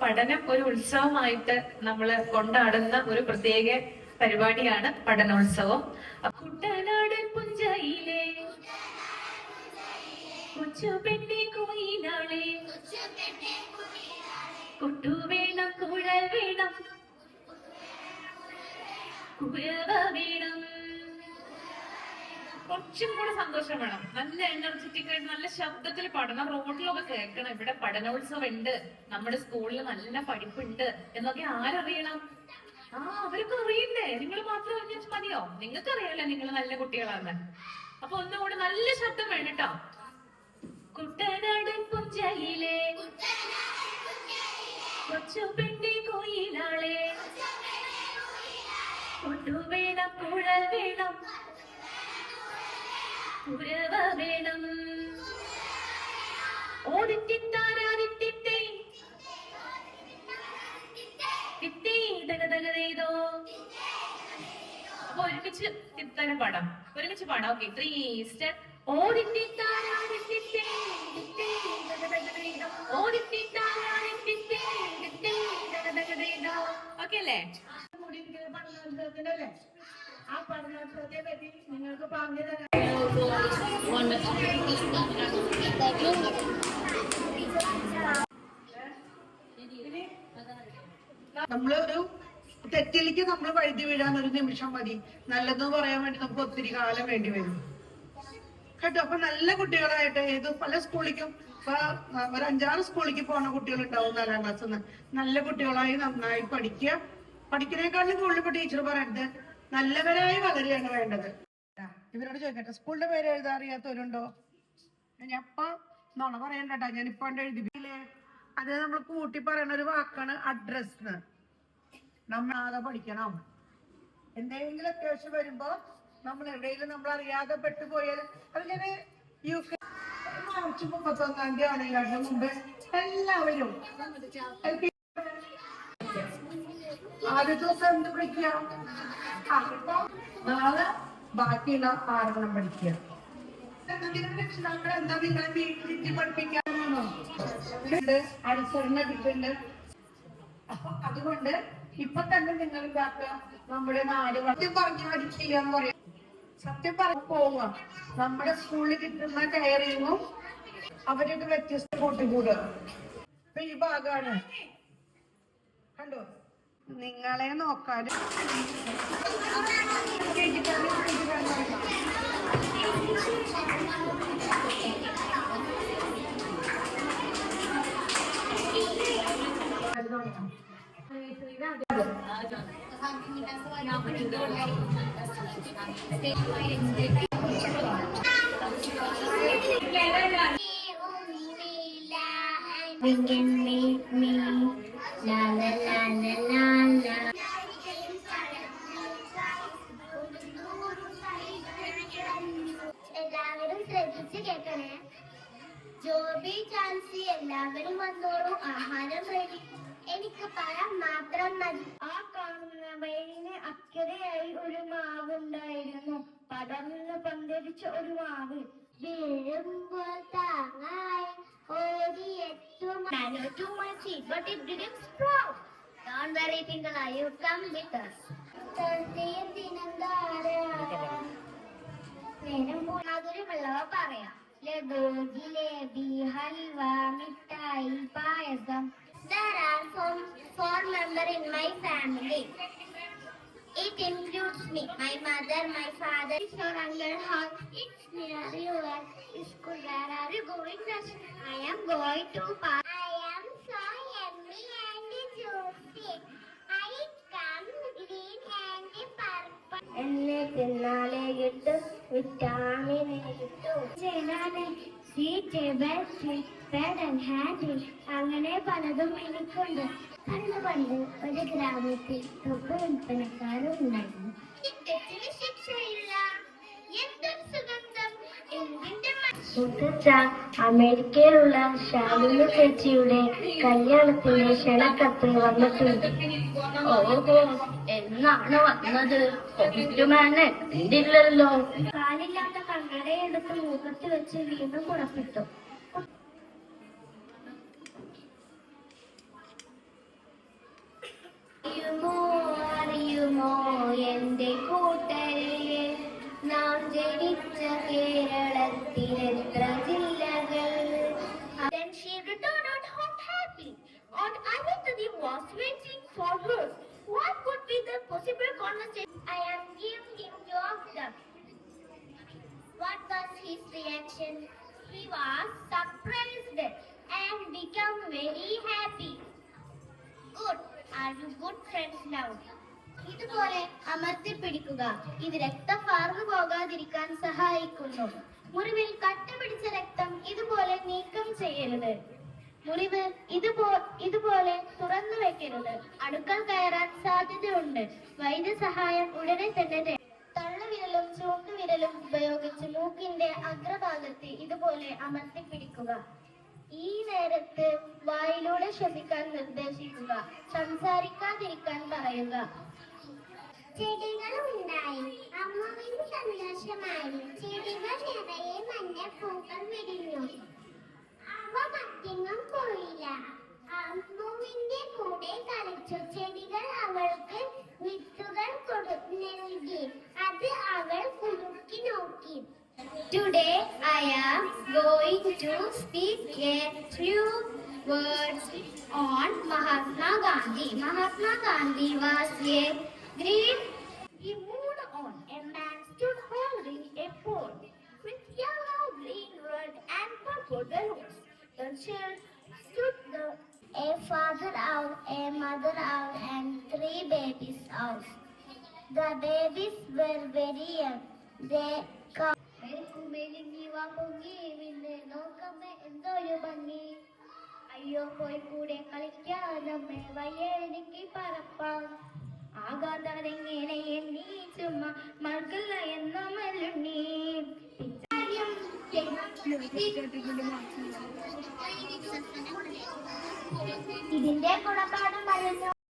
പഠനം ഒരു ഉത്സവമായിട്ട് നമ്മൾ കൊണ്ടാടുന്ന ഒരു പ്രത്യേക പരിപാടിയാണ് പഠനോത്സവം കുട്ടനാടൻ പുഞ്ചയിലെ കൊച്ചു പെണ്ണി കൊട്ടു കുട്ടു വേണം കുഴൽ വേണം കുഴവ വേണം കുറച്ചും കൂടെ സന്തോഷം വേണം. നല്ല എനർജറ്റിക് ആയിട്ട് നല്ല ശബ്ദത്തിൽ പഠനം റോഡിലൊക്കെ കേൾക്കണം. ഇവിടെ പഠനോത്സവം ഉണ്ട് നമ്മുടെ സ്കൂളിൽ നല്ല പഠിപ്പുണ്ട്. എന്നൊക്കെ ആരറിയണം? ആ അവരൊക്കെ അറിയണ്ടേ? നിങ്ങൾ മാത്രം അറിഞ്ഞാൽ മതിയോ? നിങ്ങൾക്ക് അറിയാലോ നിങ്ങൾ നല്ല കുട്ടികളാണ് അപ്പൊ ഒന്നുകൂടെ നല്ല ശബ്ദം വേണം കേട്ടോ. കുട്ടനാടൻ പുഞ്ചയിലെ കൊച്ചു പെണ്ണി കോയിലാളെ. കൊണ്ടുവേണം കുഴൽ വേണം. കുരവ വേണം ഓടിത്തിത്താരാതിത്തിത്തേ തിത്തേ തകതകതേതോ. അപ്പൊ ഒരുമിച്ച് തിത്തനെ പാടാം. ഒരുമിച്ച് പാടാം. ഓക്കെ ത്രീ സ്റ്റെപ്പ് ഓടിത്തിത്താരാതിത്തിത്തേ തിത്തേ തകതകതേതോ. ഓടിത്തിത്താരാതിത്തിത്തേ തിത്തേ തകതകതേതോ. ഓക്കെ അല്ലേ? ആ പഠനോത്സവത്തെ പറ്റി നിങ്ങൾക്ക് പറഞ്ഞു തരാം നമ്മളൊരു തെറ്റിലേക്ക് നമ്മൾ വഴുതി വീഴാൻ ഒരു നിമിഷം മതി. നല്ലതെന്ന് പറയാൻ വേണ്ടി നമുക്ക് ഒത്തിരി കാലം വേണ്ടി വരും. കേട്ടോ? അപ്പൊ നല്ല കുട്ടികളായിട്ട് ഏത് പല സ്കൂളിലേക്കും ഒരു അഞ്ചാറ് സ്കൂളിലേക്ക് പോണ കുട്ടികൾ ഉണ്ടാവും നാലാം ക്ലാസ് നല്ല കുട്ടികളായി നന്നായി പഠിക്കുക. പഠിക്കുന്നതിനേക്കാളും കൂടുതൽ ടീച്ചർ പറയരുത് നല്ലവരായി വളരെയാണ് വേണ്ടത്. ഇവരോട് ചോദിക്കട്ടെ. സ്കൂളിന്റെ പേര് എഴുതാൻ അറിയാത്തവരുണ്ടോ? ഞാൻ ഇപ്പൊ നോണ പറയണ്ടട്ടാ ഞാൻ ഇപ്പൊ എഴുതിയില്ലേ അത് നമ്മൾ കൂട്ടി പറയുന്ന ഒരു വാക്കാണ് അഡ്രസ് ആകെ പഠിക്കണം. എന്തെങ്കിലും അത്യാവശ്യം വരുമ്പോ നമ്മൾ എവിടെയെങ്കിലും നമ്മൾ അറിയാതെ പെട്ടുപോയാൽ അതിങ്ങനെ യു കെ മാർച്ച് മുപ്പത്തൊന്നാം തീയതി ആണെങ്കിൽ മുമ്പ് എല്ലാവരും. ആദ്യ ദിവസം എന്ത് വിളിക്കാം നാളെ ബാക്കിയുള്ള ആറെണ്ണം പഠിക്കുക. രക്ഷിതാക്കൾ എന്താ നിങ്ങളെ അനുസരണ കിട്ടുന്നുണ്ട് അപ്പൊ അതുകൊണ്ട് ഇപ്പൊ തന്നെ നിങ്ങൾ ഇതാക്കുക. നമ്മുടെ നാല് സത്യം പഠിക്കുക എന്ന് പറയാം. സത്യം പറഞ്ഞു പോവുക. നമ്മുടെ സ്കൂളിൽ കിട്ടുന്ന കെയറിങ്ങും അവരൊക്കെ വ്യത്യസ്ത കൂട്ടുകൂടുക അപ്പൊ ഈ ഭാഗമാണ് കണ്ടോ? നിങ്ങളെ നോക്കാനും We can make me la la la la la. ശ്രദ്ധിച്ച് കേൾക്കണേ? ജോബി ചാൻസി എല്ലാവരും വന്നോളൂ. ആഹാരം റെഡി എനിക്ക് പഴം മാത്രം മതി. ആ കാണുന്ന വയലിന് അക്കരയായി ഒരു മാവ് ഉണ്ടായിരുന്നു പടർന്ന് പന്തരിച്ച ഒരു മാവ്. വീഴുമ്പോൾ താങ്ങായി ഓടിയെത്തും too much seed, but it didn't sprout. Don't worry, Pingala, you come with us. നേരം മധുരമുള്ളവ പറയാം ലഡു ജിലേബി ഹൽവ മിഠായി പായസം There are four, four members in my family. It includes me, my mother, my father, your uncle, house. it's near your school. Where are you going next? I am going to park. I am so yummy and juicy. I come green and purple. എന്നെ തിന്നാലേ കിട്ടും and handle അങ്ങനെ പലതും എനിക്കുണ്ട്. പണ്ട് പണ്ട് ഒരു ഗ്രാമത്തിൽ തൊപ്പ് വിൽപ്പനക്കാരും മുത്തച്ഛ അമേരിക്കയിലുള്ള ശാലിനി ചേച്ചിയുടെ കല്യാണത്തിന്റെ ക്ഷണക്കത്ത് വന്നിട്ടുണ്ട്. ഓഹോ എന്നാണ് വന്നത്? കണ്ടില്ലല്ലോ കാലില്ലാത്ത കണ്ണടയെടുത്ത് മുഖത്ത് വെച്ച് വീണ്ടും പുറപ്പെട്ടു. Was waiting for her. What could be the possible conversation? I am giving him of them. What was his reaction? He was surprised and became very happy. Good. Are you good friends now? ഇതുപോലെ അമർത്തി പിടിക്കുക ഇത് രക്തം വാർന്നു പോകാതിരിക്കാൻ സഹായിക്കുന്നു മുറിവിൽ കട്ട പിടിച്ച രക്തം ഇതുപോലെ നീക്കം ചെയ്യരുത് മുറിവ് ഇതുപോ ഇതുപോലെ തുറന്നു വെക്കരുത്. അടുക്കൽ കയറാൻ സാധ്യതയുണ്ട്. വൈദ്യസഹായം ഉടനെ തന്നെ തള്ളവിരലും ചൂണ്ടുവിരലും ഉപയോഗിച്ച് മൂക്കിന്റെ അഗ്രഭാഗത്ത് ഇതുപോലെ അമർത്തി പിടിക്കുക. ഈ നേരത്ത് വായിലൂടെ ശ്വസിക്കാൻ നിർദ്ദേശിക്കുക. സംസാരിക്കാതിരിക്കാൻ പറയുക. ചെടികളുണ്ടായി. അമ്മുവിന് സന്തോഷമായി. ചെടികൾ നിറയെ മഞ്ഞ പൂക്കൾ വിരിഞ്ഞു. അവ പോയില്ല അമ്മുവിന്റെ കൂടെ കളിച്ചു ചെടികൾ അവൾക്ക് വിത്തുകൾ നൽകി അത് അവൾ കുലുക്കി നോക്കി Today I am going to speak a few words on Mahatma Gandhi. Mahatma Gandhi was a great. The babies were very young. They come. മെലിഞ്ഞിവ പൊങ്ങി പിന്നെ നോക്കമ്മേ എന്തൊരു ഭംഗി അയ്യോ പോയി കൂടെ കളിക്കാതമ്മേ വയ്യെനിക്ക് പറപ്പാം ആകാതരെങ്ങനെ എണ്ണി ചുമ്മാ മൾക്കല്ല എന്ന മല്ലുണ്ണി ഇതിന്റെ ഗുണപാഠം പറഞ്ഞു